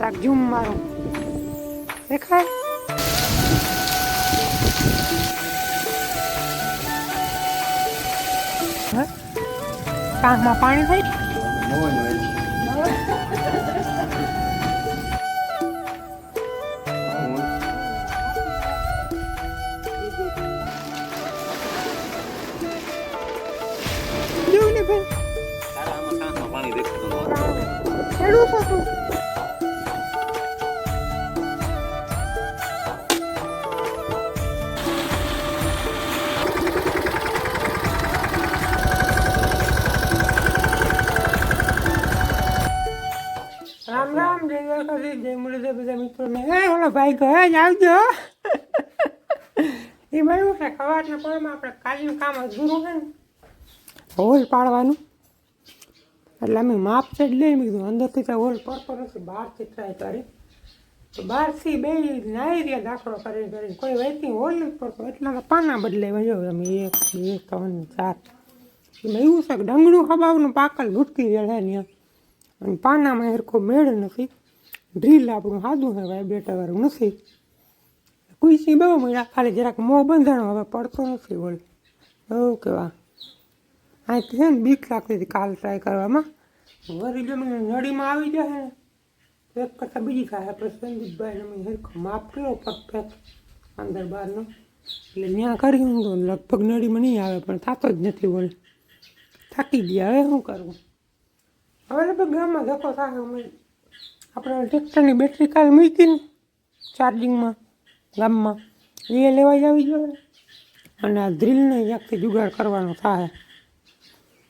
રાખ ઝૂમ મારું દેખાય હે? પાણી થઈ પાણી દેખાતું જય બધા મિત્રોને ઓલો ભાઈ ઘરે જ આવજો એ બન્યું છે સવારના પોળમાં આપણે કાલનું કામ અધૂરું છે ને હોલ પાડવાનું એટલે અમે માપ છે લઈ મેં કીધું અંદરથી તો હોલ પડતો નથી બહારથી ટ્રાય કરી બહારથી બે નાઈ રહ્યા દાખલો કરી કરી કોઈ વેચી હોલ નથી પડતો એટલા પાના બદલાઈ જો અમે એક બે ત્રણ ચાર એમાં એવું છે કે ડંગળું ખબાવનું પાકલ ભૂટકી રહેલા ત્યાં અને પાનામાં હરખો મેળ નથી. ડ્રીલ આપણું સાદું છે વાઇબ્રેટરવાળું નથી. કુઈસી બહુ મળ્યા, ખાલી જરાક મોં બંધાણો હવે પડતો નથી બોલ બહુ કેવા હા છે ને બીક લાગતી હતી કાલ ટ્રાય કરવામાં. વરી જો મને નળીમાં આવી જાય ને એક કરતાં બીજી થાય, આપણે સંદીપભાઈ અમે હરખો માપ કર્યો પરફેક્ટ અંદર બહારનો. એટલે ત્યાં કરી હું તો લગભગ નળીમાં નહીં આવે, પણ થતો જ નથી બોલ થાકી ગયા, હવે શું કરવું હવે લગભગ ગામમાં ધક્કો થાય આપણે ટ્રેક્ટરની બેટરી કાલ મૂકીને ચાર્જિંગમાં ગામમાં, એ લેવા જ આવી જોઈએ. અને આ ડ્રીલને ક્યાંકથી જુગાડ કરવાનો થાય.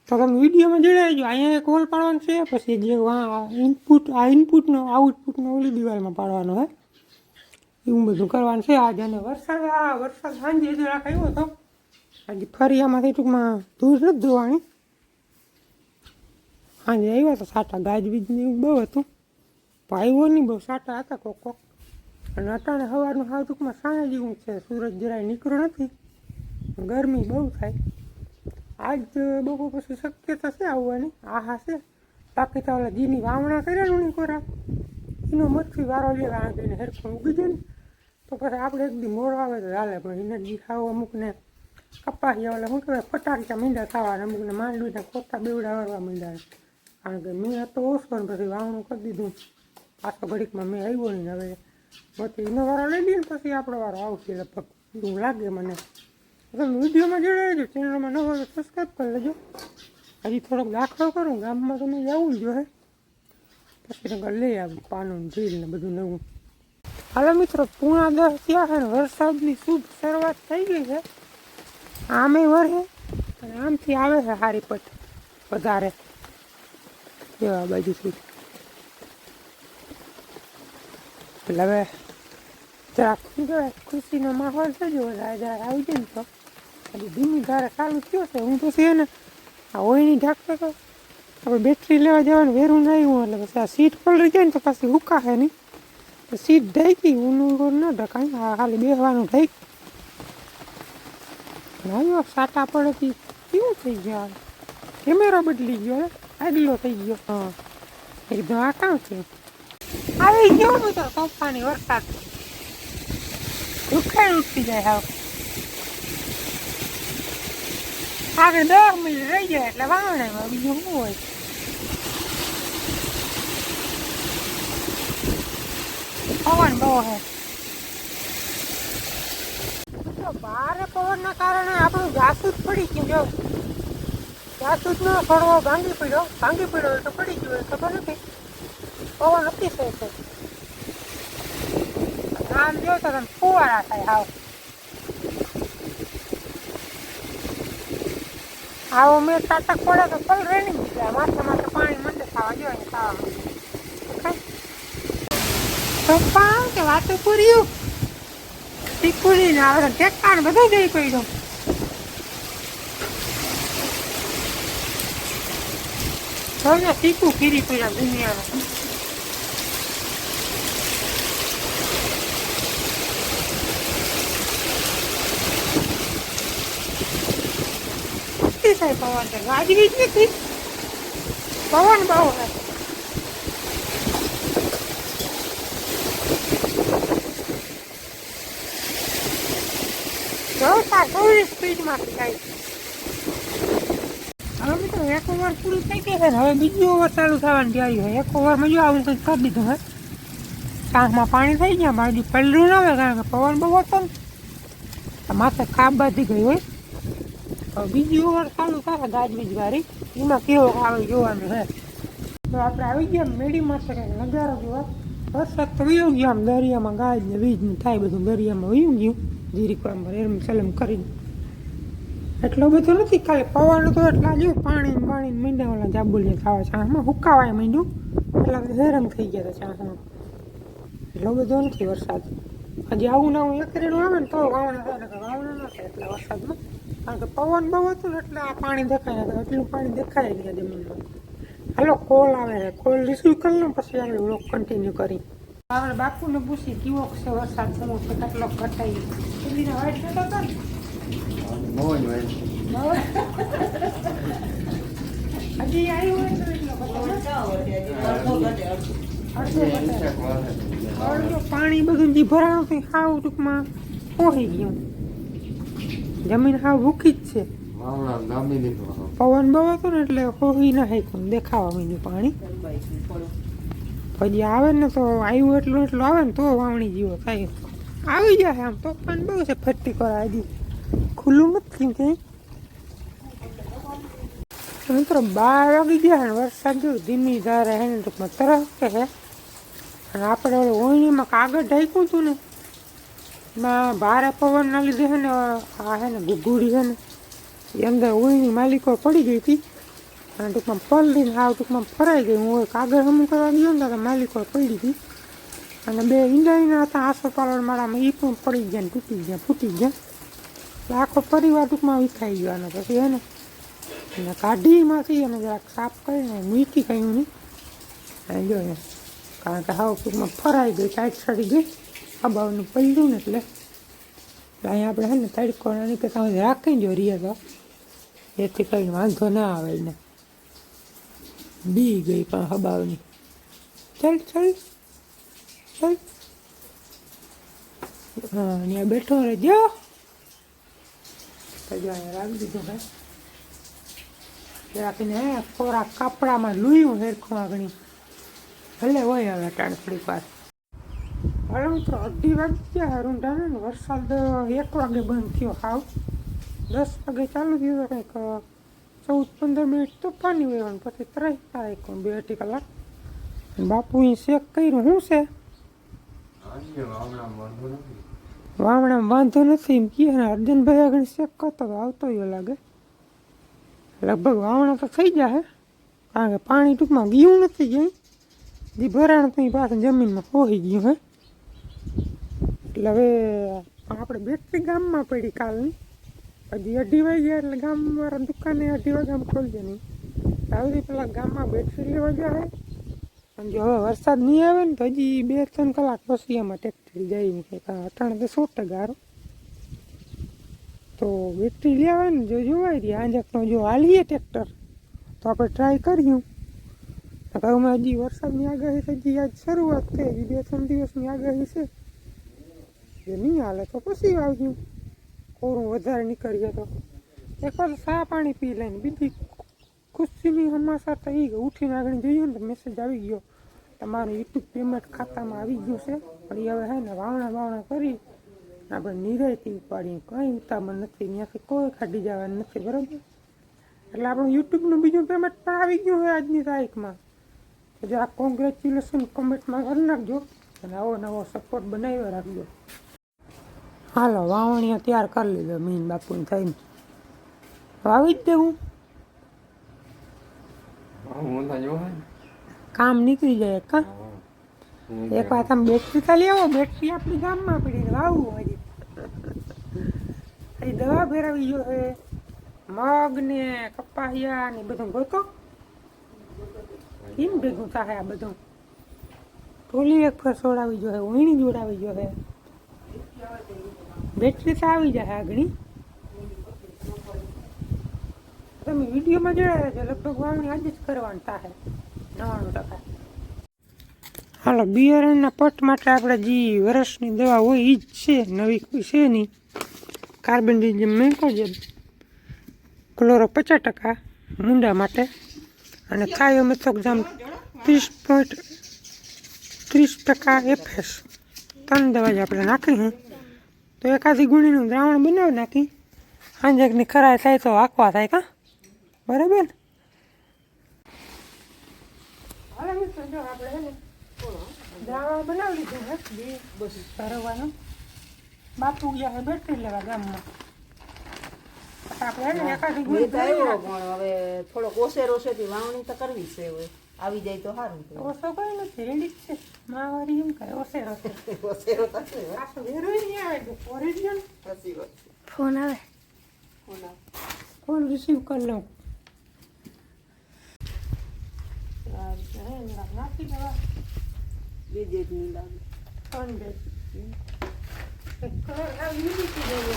તો તમે વિડીયોમાં જોડાઈ અહીંયા એક હોલ પાડવાનો છે, પછી જે ઇનપુટ આ ઇનપુટનો આઉટપુટનો ઓલી દિવાલમાં પાડવાનો હે. એવું બધું કરવાનું છે. આજે અને વરસાદ, આ વરસાદ સાંજે જરાક આવ્યો હતો. આજે ફરી આમાંથી ટૂંકમાં ધૂળ નથી ધોવાની સાંજે આવ્યા તો સાટા ગાજવીજ ને એવું બહુ હતું. નહીં, બહુ સાટા હતા કોક કોક. અને અટાણે સવારનું સાવ ટૂંકમાં સાંજ જેવું છે. સૂરજ જરાય નીકળો નથી. ગરમી બહુ થાય. આજ બપોર પછી શક્યતા છે આવવાની. આ હા છે. બાકી તો ઓલા જીની વાવણા કર્યા ને કોરા એનો મચ્છી વારો લે કારણ કે એને હેરફોન ઉગી જાય ને. તો પછી આપણે એક દી મોડો આવે તો ચાલે પણ એને જી ખાવ અમુકને કપાસિયા ઓલા શું કહેવાય, ફટાકડા મીંડા ખાવાના. અમુકને માંડવીના ખોટા બેવડા વળવા માંડ્યા કારણ કે મેં તો ઓછો પછી વાવણું કરી દીધું. પાછો ઘડીકમાં મેં આવ્યો નહીં હવે પછી એનો વારો લઈ લઈએ ને પછી આપણો વારો આવશે લગભગ. એવું લાગે મને. તમે વિડીયોમાં જોડાઈ ચેનલમાં નવો સબસ્ક્રાઈબ કરી લેજો. હજી થોડોક દાખલો કરું, ગામમાં તમે જવું જ જોઈએ પછી નકર લઈ આવું, પાનું ઢીલ ને બધું નવું. હાલો મિત્રો, પૂણા દસ ત્યાં છે ને વરસાદની શુભ શરૂઆત થઈ ગઈ છે. આમે વરે અને આમથી આવે છે હારી પટ વધારે. જેવા બાજુથી. એટલે હવે જરાક શું કહેવાય ખુશીનો માહોલ છે જો વધારે જરાક આવી જાય ને તો હજી ધીમી ધારે ચાલુ થયો છે હું પછી ને આ ઓયની ઢાંકતો તો આપણે બેટરી લેવા જવાનું વેરું ના આવ્યું એટલે પછી આ સીટ પલળી જાય ને તો પાછી હુકાશે નહીં તો સીટ ઢાંકી ઊનું ન ઢકાય ખાલી બેસવાનું ઢાંક આવ્યો સાટા પડેથી કેવું થઈ ગયો કેમેરો બદલી ગયો આગલો થઈ ગયો હા એકદમ આ કામ છે આવી ગયો મિત્રો તોફાની વરસાદ ઉખાડ ઉઠી જાય હાવ. આગળ દસ મિનિટ રહી જાય એટલે વાવણામાં બીજું શું હોય? પવન બહુ હે. ભારે પવનના કારણે આપણું જાસૂદ પડી ગયું, જો. જાસૂદનો થોડો ભાંગી પડ્યો. ભાંગી પડ્યો તો પડી ગયો ખબર નથી. પવન અતિશય છે આમ જો તો તમે ફુવારા થાય, હાવ. આવો મેં તાતક પડે તો પલ રેડી જાય માથે માથે પાણી મંડે થવા જોઈએ માંડે પપ્પા કે વાતું પૂર્યું? ટીકુડી ને આવે ટેક્કા ને બધું જઈ પડ્યું. હવે ટીકું ફીરી પડ્યા દુનિયામાં. થાય પવન તો. ગાજવી જ નથી. પવન બહુ હતો જોતા કેવી સ્પીડમાંથી જાય હવે એક ઓવર પૂરું થઈ ગઈ છે હવે બીજું ઓવર ચાલુ થવાની તૈયારી હોય એક ઓવરમાં જો આવું કંઈક કરી દીધું હોય ટાંકમાં પાણી થઈ ગયા, બાજુ પલરું ના હોય કારણ કે પવન બહુ હતો માથે કાપ બાંધી ગઈ હોય. બીજી ઓવર ચાલુ થાય ગાજવીજ વાળી એમાં કેવો આવે જોવાનું હે. તો આપણે આવી ગયા મેડી માથે કંઈક નજારો જોવા વરસાદ તો વયો ગયો, આમ દરિયામાં ગાજ ને વીજ ને થાય બધું, દરિયામાં વયું ગયું. જીરીક વાર એમ સલમ કરીને એટલો બધો નથી ખાલી પવન તો એટલા જો પાણી પાણી મીંડા ઓલા જાબુલિયા ખાવા ચાહમાં હુકાવાય મીંડું. એટલા બધા હેરાન થઈ ગયા હતા ચાહમાં એટલો બધો નથી વરસાદ. હજી આવું ના આવું એકરેલું આવે ને તો વાવણા થાય ને વાવણા એટલા વરસાદમાં. કારણ કે પવન બહુ હતું ને એટલે આ પાણી દેખાય. એટલું પાણી દેખાય નહીં જમીનમાં. હાલો કોલ આવે છે. કોલ રિસીવ કરી લો પછી આપણે વ્લોગ કન્ટિન્યુ કરી. આપણે બાપુને પૂછી કેવો છે વરસાદ કેવો છે કેટલો ઘટાઈ પેલીને વાઇટ થતો હતો ને? હજી આવ્યું હોય તો પાણી બધું જે ભરાણું હતું એ ટૂંકમાં પોહી ગયું. જમીન હાવ ભૂખી જ છે. પવન બહુ હતો ને એટલે હોઈ ના હાઈકું દેખાવા માંડ્યું પાણી. પછી આવે ને તો આવ્યું એટલું એટલું આવે ને તો વાવણી જીવો થાય. આવી જાય આમ તોફાન બહુ છે ફરતી કરા હજી ખુલ્લું નથી કે? મિત્રો બાર વાગી ગયા ને વરસાદ જો ધીમી ધારે હે ને ટૂંકમાં તરફ અને આપણે ઓળણીમાં કાગળ ઢાંક્યું હતું ને એમાં ભારે પવનના લીધે છે ને, આ છે ને ગુગુડી છે ને, એ અંદર ઓળીની માલિકો પડી ગઈ હતી. અને ટૂંકમાં પલળીને હાવ ટૂંકમાં ફરાઈ ગઈ. હું કાગળ હમું કરવા ગયો ને તો માલિકો પડી હતી. અને બે ઈંડાઈના હતા આસો પાલણ મારામાં એ પણ પડી ગયા ને, તૂટી ગયા, ફૂટી ગયા. એટલે આખો પરિવાર ટૂંકમાં વિખાઈ ગયો અને પછી એને અને કાઢીમાંથી અને જરાક સાફ કરીને મૂકી કહ્યું નહીં. જો, કારણ કે હાવ ટૂંકમાં ફરાઈ ગઈ ટાઈટ સડી ગઈ. અબાવનું પલ્લું ને એટલે અહીંયા આપણે છે ને તડકો નાની કે તમે રાખીને જો રીએ તો એથી કંઈ વાંધો ના આવે એને. બી ગઈ પણ હબાવની ચાલ ચાલ ચાલ. હા, અહીંયા બેઠો રહેજો તો જો અહીંયા રાખી દીધું હે. રાખીને ખોરાક કપડામાં લુયું હેરખું આગળ ભલે હોય હવે ટાણ થોડીક વાર. હવે મિત્રો અઢી વાગે ગયા રૂંઢાને ને વરસાદ એક વાગે બંધ થયો હાવ. દસ વાગે ચાલુ થયું તો કંઈક ચૌદ પંદર મિનિટ તો પાણી વહેવાનું પછી ત્રણ તારીખ બે અઢી કલાક. બાપુ એ શેક કર્યું, શું છે? વાવણા વાંધો નથી. એમ કહે ને અર્જનભાઈ આગળ શેક કરતો આવતો યો લાગે. લગભગ વાવણા તો થઈ જાય કારણ કે પાણી ટૂંકમાં ગયું નથી ગયું જે ભરાણ તો પાછું જમીનમાં હોઈ ગયું હે. એટલે હવે આપણે બેટરી ગામમાં પડી કાલની. હજી અઢી વાગ્યા એટલે ગામવાળા દુકાને અઢી વાગ્યા ખોલજે નહીં. આવતી પેલા ગામમાં બેટરી લેવા જાય અને જો હવે વરસાદ નહીં આવે ને તો હજી બે ત્રણ કલાક પછી એમાં ટ્રેક્ટર જાય કે અટાણે તો સો ટકા તો બેટરી લેવાય ને જો જોવાય રહી આંજકનો જો હાલીએ ટ્રેક્ટર તો આપણે ટ્રાય કર્યું અમે હજી વરસાદની આગાહી છે હજી આજ શરૂઆત થઈ બે ત્રણ દિવસની આગાહી છે. જો નહીં હાલે તો પછી આવજો. કોરું વધારે નીકળીએ તો. એકવાર સા પાણી પી લઈને બીજી ખુશીની હમાસા તો એ ઉઠીને આગળ જોઈએ ને તો મેસેજ આવી ગયો. તમારું યુટ્યુબ પેમેન્ટ ખાતામાં આવી ગયું છે. પણ એ હવે હે ને વાવણા વાવણા કરી આપણે નિરાયથી ઉપાડીએ. કંઈ ઉતામળ નથી. ત્યાંથી કોઈ ખાડી જવાનું નથી, બરાબર? એટલે આપણું યુટ્યુબનું બીજું પેમેન્ટ પણ આવી ગયું હોય આજની તારીખમાં. તો જરા કોંગ્રેચ્યુલેશન કમેન્ટમાં કરી નાખજો. અને આવો નવો સપોર્ટ બનાવ્યો રાખજો. હાલો વાવણીઓ તૈયાર કરી લીધો મીન બાપુને થઈને. વાવી જ દેવું. કામ નીકળી જાય કા એક વાર તમે બેટરી તો લેવો બેટરી આપણી ગામમાં પડી વાવવું હજી હજી દવા ફેરવી ગયો છે મગ ને કપાસિયા ને બધું ગોતો. કેમ ભેગું થાય આ બધું? ટોલી એક ફર સોડાવી જો હે વીણી જોડાવી જો છે બેટરી તો આવી જાય આગળ તમે વિડીયોમાં જોયા છે, લગભગ વાવણી આજે જ કરવાની થાય, નવ્વાણું ટકા. હાલો, બિયારણના પટ માટે આપણે જે વર્ષની દવા હોય એ જ છે, નવી કોઈ છે નહીં. કાર્બન ડિઝમ મેકો છે ક્લોરો પચાસ ટકા મુંડા માટે. અને થાયોમેથોક્ઝામ ત્રીસ પોઈન્ટ ત્રીસ ટકા એફએસ ત્રણ દવા જ આપણે નાખી છે તો એકાદી ગુણીનું દ્રાવણ બનાવી નાખી. આંજકની ખરાય થાય તો આકવા થાય કા? બરાબર? ને હવે મિત્રો જો આપણે ને દ્રાવણ બનાવી લીધું છે. બે બસ ભરવાનું. બાપુ ગયા છે બેટરી લેવા ગામમાં. આપણે એકાદી ગુણી હવે થોડોક ઓસેર ઓસેથી વાવણી તો કરવી છે હવે. આવી જાય તો સારું ઓછો કઈ નથી રેડી છે. માવારી એમ કહે ઓસેરો રસે ઓસેરો થશે નહીં આવે તો ફોરી જ ને સાચી ફોન આવે. ફોન રિસીવ કરી લઉં. નાખી દેવા. બે લાગે. ત્રણ બે એક કલર આવી લીધી દેવો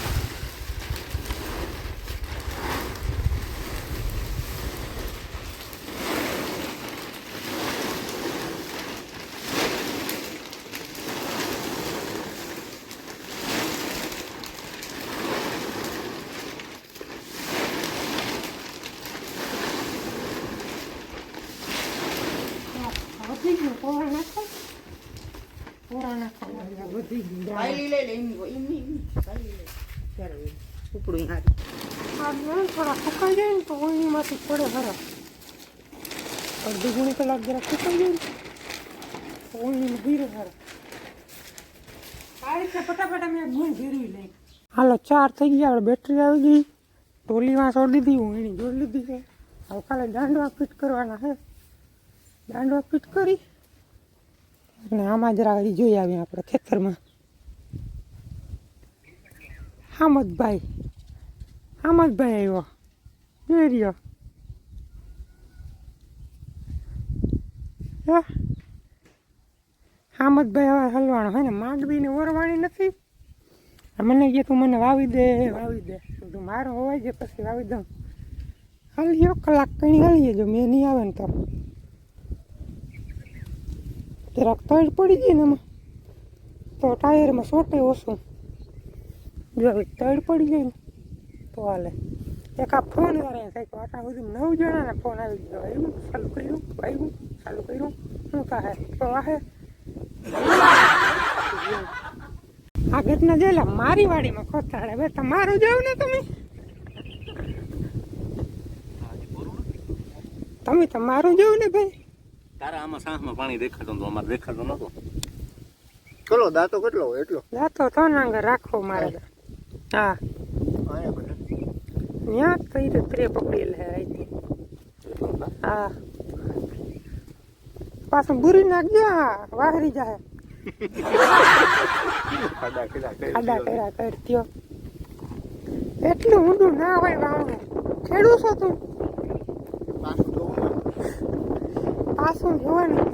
વધી ગયું કોરા નાખો કોરા નાખો વધી ગયું કાયલી લઈ લે એમની કોઈ- એમની એમની. કાયલી લઈ. ત્યારે હવે ઉપડું હારી થોડા પડે ખરા અડધી ગુણી કલાક જરા હાલો, ચાર થઈ ગયા આપણે બેટરી આવી ગઈ. ટોલીમાં છોડી દીધી, હું એની જોડી લીધી હવે કાલે દાંડવા ફિટ કરવાના છે. દાંડવા ફિટ કરી. અને આમાં જરા જોઈ આવીએ આપણે ખેતરમાં. હામદભાઈ. હામદભાઈ આવ્યો જોઈ રહ્યો? હામદભાઈ હવે હલવાનો હે ને માંડવીને ઓરવાની નથી? મને કે તું મને વાવી દે વાવી દે. તું મારો હોવાય છે, પછી વાવી દઉં. હલીયો કલાક કઈ હલીએ જો, મેં નહીં આવે ને તો. જરાક તળ પડી જાય ને એમાં. તો ટાયરમાં સોટે ઓછું. જો તળ પડી જાય ને. તો હાલે. એક આ ફોન કરે કંઈક આટલા બધું નવ જણાના ફોન આવી ગયો. આવ્યું? ચાલુ કર્યું? આવ્યું? ચાલુ કર્યું? શું કહે તો વાહે. આ ઘટના જોયેલા મારી વાડીમાં ખોતાડે બે તમારું જાવ ને તમે. તમે તમારું જાવ ને ભાઈ. તારા આમાં સાંસમાં પાણી દેખાતો હતું અમારે દેખાતો નતું. કેટલો દાંતો કેટલો એટલો? જાતો તો નાંગર રાખો મારે. તો. હા. ત્યાં કઈ રીતે ત્રે પકડેલ હે અહીંથી. હા પાછું બુરી ના ગયા વાહરી જાય ખાડા ખીડા કરી ખાડા કર્યા કરત્યો એટલું ઊંડું ના હોય વાવણું ખેડું છો તું પાછું જોવાનું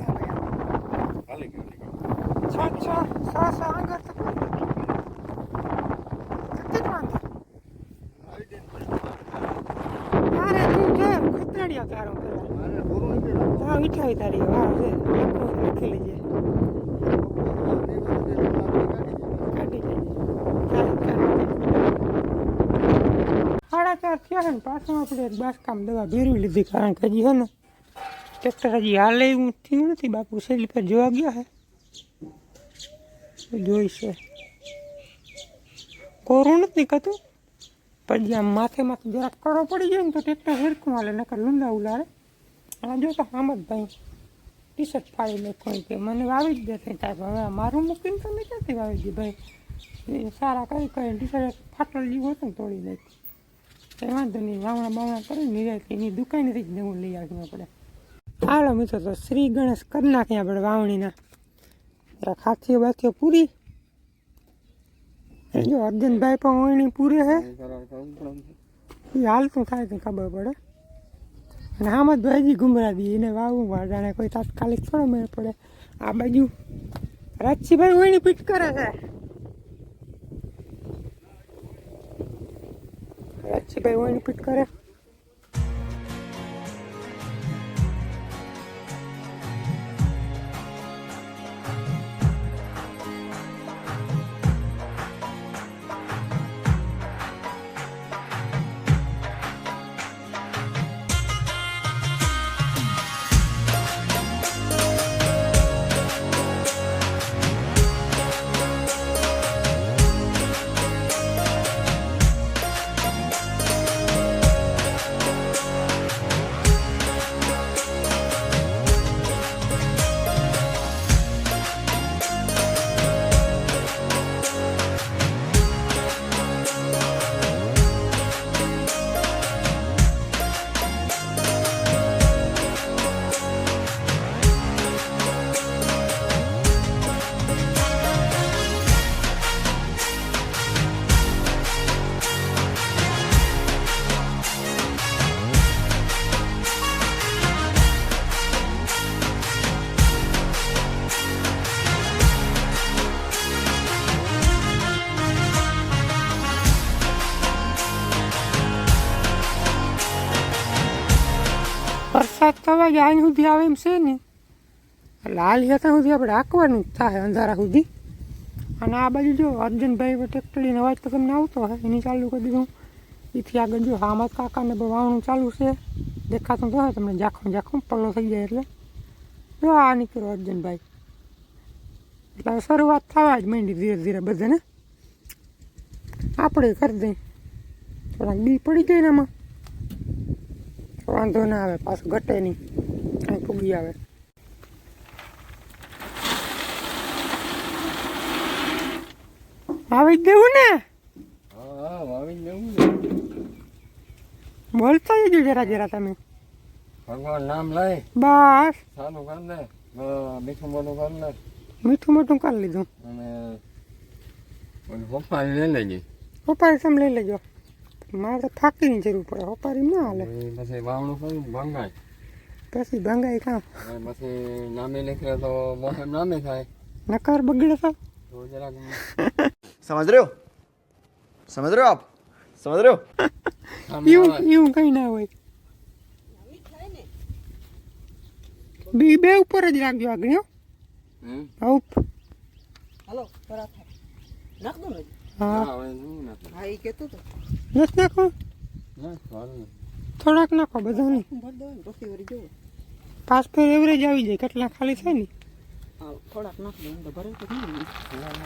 છ છ છ છ આગળ તો નથી જ વાંધો તારે તું જો ખતરાડિયા તારો પેલા મારે પૂરું નથી થતું. હા મીઠાઈ તારી વાવ છે લખી લેજે સાડા એવું થયું નથી બાપુ સેલી પર જોવા ગયા હે જોઈશે કોરું નથી કતું પછી માથે માથે જરાક કરો પડી જાય ને તો ટ્રેક્ટર હેરકું હાલે નકર લુંડા ઉલાડે આ જો તો આમ જ ભાઈ. ટી શર્ટ ફાડી નાખો કે મને વાવી જ દે સાહેબ હવે મારું મૂકીને તમે ક્યાંથી વાવી દે ભાઈ? એ સારા કરી કરીને ટી શર્ટ ફાટલ જેવું હતું ને તોડી નાખી. કંઈ વાંધો નહીં વાવણા બાવણા કરી નિરાયતી એની દુકાનેથી જ નવું લઈ આવ્યું આપણે. હાલો મિત્રો તો શ્રી ગણેશ કરી નાખીએ આપણે વાવણીના. જરા ખાથીઓ બાથીઓ પૂરી. જો અર્જનભાઈ પણ વણી પૂરે હે. એ હાલતું થાય તો ખબર પડે? અને જ ભાઈજી ઘુમરા દી એને વાવવું વાળાને કોઈ તાત્કાલિક થોડો મેળ પડે. આ બાજુ રાજસીભાઈ વણી પીટ કરે છે. રાજસીભાઈ વણી પીટ કરે. વાગે આઈ સુધી આવે એમ છે ને. એટલે હાલ ત્યાં સુધી આપણે હાંકવાનું જ થાય અંધારા સુધી. અને આ બાજુ જો અર્જુનભાઈ ટ્રેક્ટરીનો અવાજ તો તમને આવતો હોય એની ચાલુ કરી દીધું. એથી આગળ જો હામત કાકાને વાવણું ચાલુ છે. દેખાતું તો તમને ઝાખું ઝાખું પલ્લો થઈ જાય એટલે. જો આ નીકળ્યો અર્જુનભાઈ. એટલે શરૂઆત થવા જ માંડી ધીરે ધીરે બધાને. આપણે કરી દઈએ. થોડાક બી પડી જાય એમાં વાંધો ના આવે પાછું ઘટે નહીં. અહીં પૂગી આવે. જ દેવું ને? વાવી બોલતા જજો જરા જરા તમે. ભગવાન નામ લઈ બસ. ચાલુ કર ને મીઠું મોટું કર લે મીઠું મોટું કરી લીધું. અને પપ્પા લઈ લેજે. પપ્પા સમ લઈ લેજો. મારે ફાકીની જરૂર પડે. હોપારી ના હાલે. પછી વાવણું કરું? ભંગાય પછી ભંગાય કામ. પછી નામે નીકળે તો મોસમ નામે થાય. નકાર બગડે તો. સમજ રહ્યો? સમજ રહ્યો આપ? સમજ રહ્યો? એવું એવું કઈ ના હોય. બી બે ઉપર જ રાખજો આગળ હો. હલો પરાઠા. નાખ દો ને નથી નાખો. થોડાક નાખો બધા નહીં ભર દો ને પછી વળી જોવો. પાસ એવરેજ આવી જાય કેટલા ખાલી થાય ને? હા થોડાક નાખો દો તો ભરે તો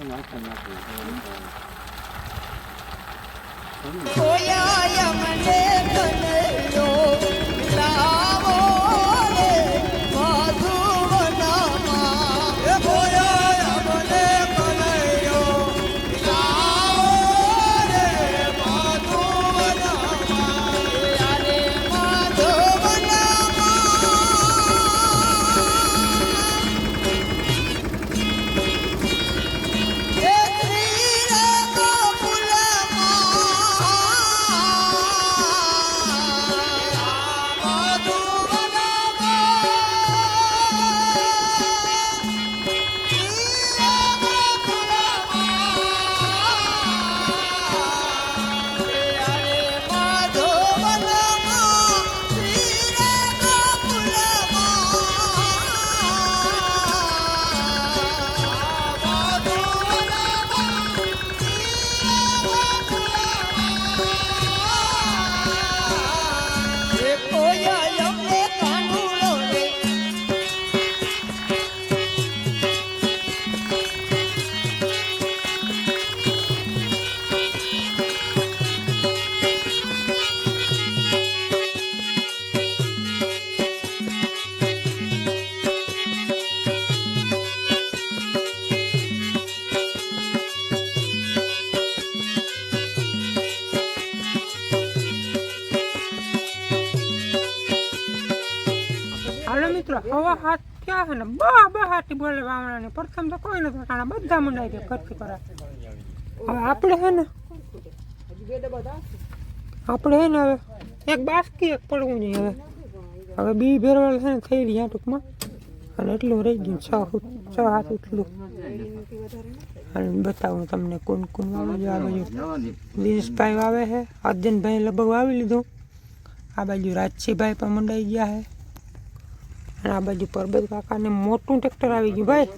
નાખે, નાખે. હાલો મિત્રો, હવા હાથ ક્યાં છે ને બા બા હાથી બોલે વાવણાને પ્રથમ તો કોઈ નથી કારણ બધા મંડાઈ ગયા ખર્ચ કરા હવે આપણે છે ને હજી બે ડબ્બા દાશે આપણે છે ને હવે એક બાસ્કી એક પડવું જોઈએ હવે. હવે બી ભેરવાળ છે ને થઈ રહ્યા ટૂંકમાં. અને એટલું રહી ગયું, છ ફૂટ છ હાથ એટલું અને બતાવું તમને કોણ કોણ વાવે છે આ બાજુ. દિનેશભાઈ વાવે છે અર્જનભાઈ લગભગ વાવી લીધું. આ બાજુ રાજસીભાઈ પણ મંડાઈ ગયા છે. અને આ બાજુ પરબત કાકાને મોટું ટ્રેક્ટર આવી ગયું ભાઈ.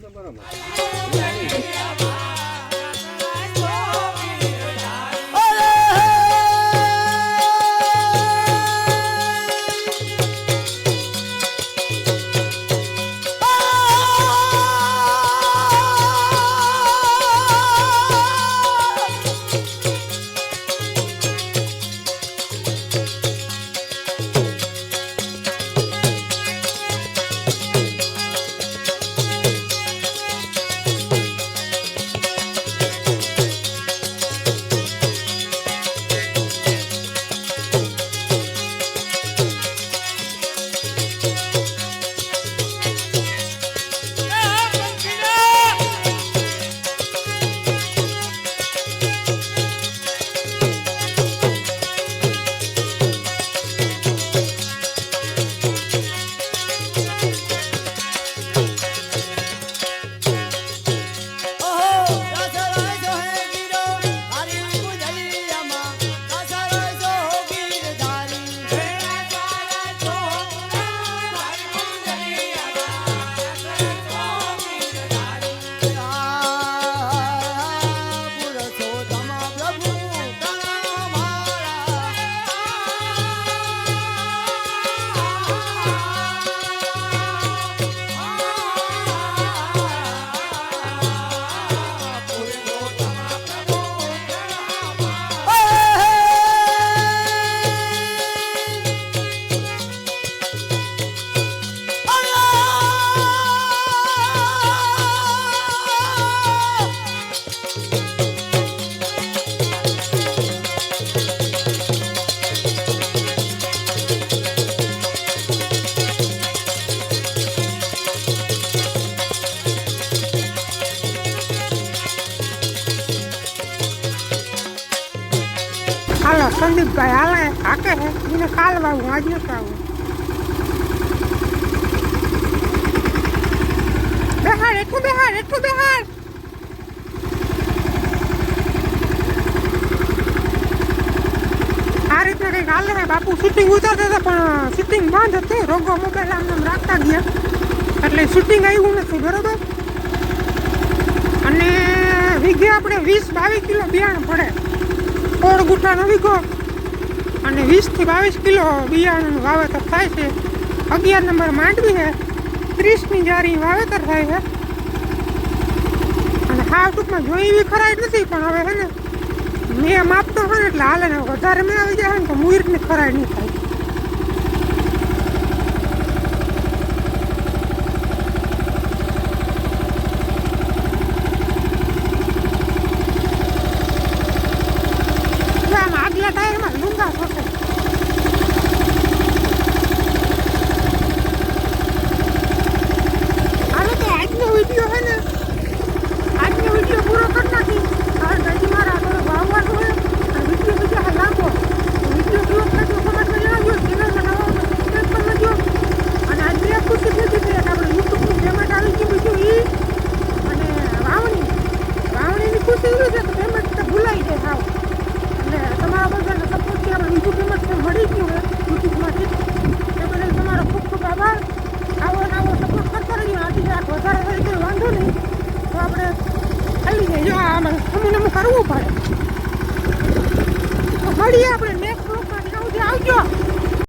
એને કાલ વાવું આજ નથી આવું બેહાડ એટલું બેહાડ એટલું બેહાડ આ રીતના કંઈક હાલે હે બાપુ શૂટિંગ ઉતારતા હતા પણ શૂટિંગ બંધ હતું રોગો મોબાઈલ આમ આમ રાખતા ગયા એટલે શૂટિંગ આવ્યું નથી બરોબર અને વીઘે આપણે વીસ બાવીસ કિલો બિયારણ પડે કોળ ગુઠાનો વીઘો અને વીસથી બાવીસ કિલો બિયારણનું વાવેતર થાય છે. અગિયાર નંબર માંડવી છે. ત્રીસની જારી વાવેતર થાય છે. અને હા, ટૂંકમાં જોઈ એવી ખરાઈ નથી, પણ હવે છે ને, મેં માપતો હોય ને એટલે હાલે વધારે મેં આવી જાય ને તો મુઈરની ખરાઈ નહીં થાય.